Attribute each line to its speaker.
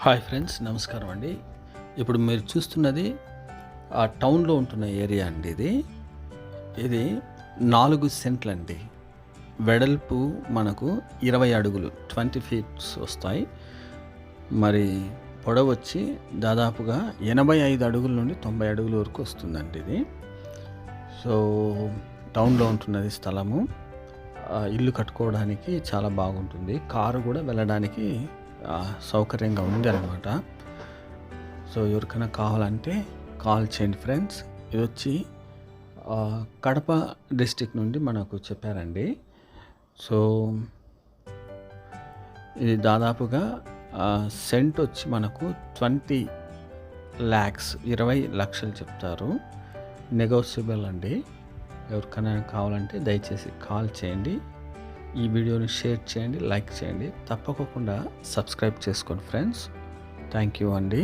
Speaker 1: Hi friends నమస్కారం అండి. ఇప్పుడు మీరు చూస్తున్నది ఆ టౌన్లో ఉంటున్న ఏరియా అండి ఇది. ఇది నాలుగు సెంట్లు అండి. వెడల్పు మనకు ఇరవై అడుగులు ట్వంటీ ఫీట్స్ వస్తాయి. మరి పొడవు వచ్చి దాదాపుగా ఎనభై ఐదు అడుగుల నుండి తొంభై అడుగుల వరకు వస్తుందండి ఇది. సో టౌన్లో ఉంటున్నది స్థలము. ఆ, ఇల్లు కట్టుకోవడానికి చాలా బాగుంటుంది. కారు కూడా వెళ్ళడానికి సౌకర్యంగా ఉంది అనమాట సో ఎవరికైనా కావాలంటే కాల్ చేయండి ఫ్రెండ్స్. ఇది వచ్చి కడప డిస్టిక్ నుండి మనకు చెప్పారండి. సో ఇది దాదాపుగా సెంట్ వచ్చి మనకు ట్వంటీ ల్యాక్స్ ఇరవై లక్షలు చెప్తారు. నెగోషియబుల్ అండి. ఎవరికైనా కావాలంటే దయచేసి కాల్ చేయండి. ఈ వీడియోని షేర్ చేయండి లైక్ చేయండి. తప్పకుండా సబ్స్క్రైబ్ చేసుకోండి ఫ్రెండ్స్. థ్యాంక్ యూ అండి.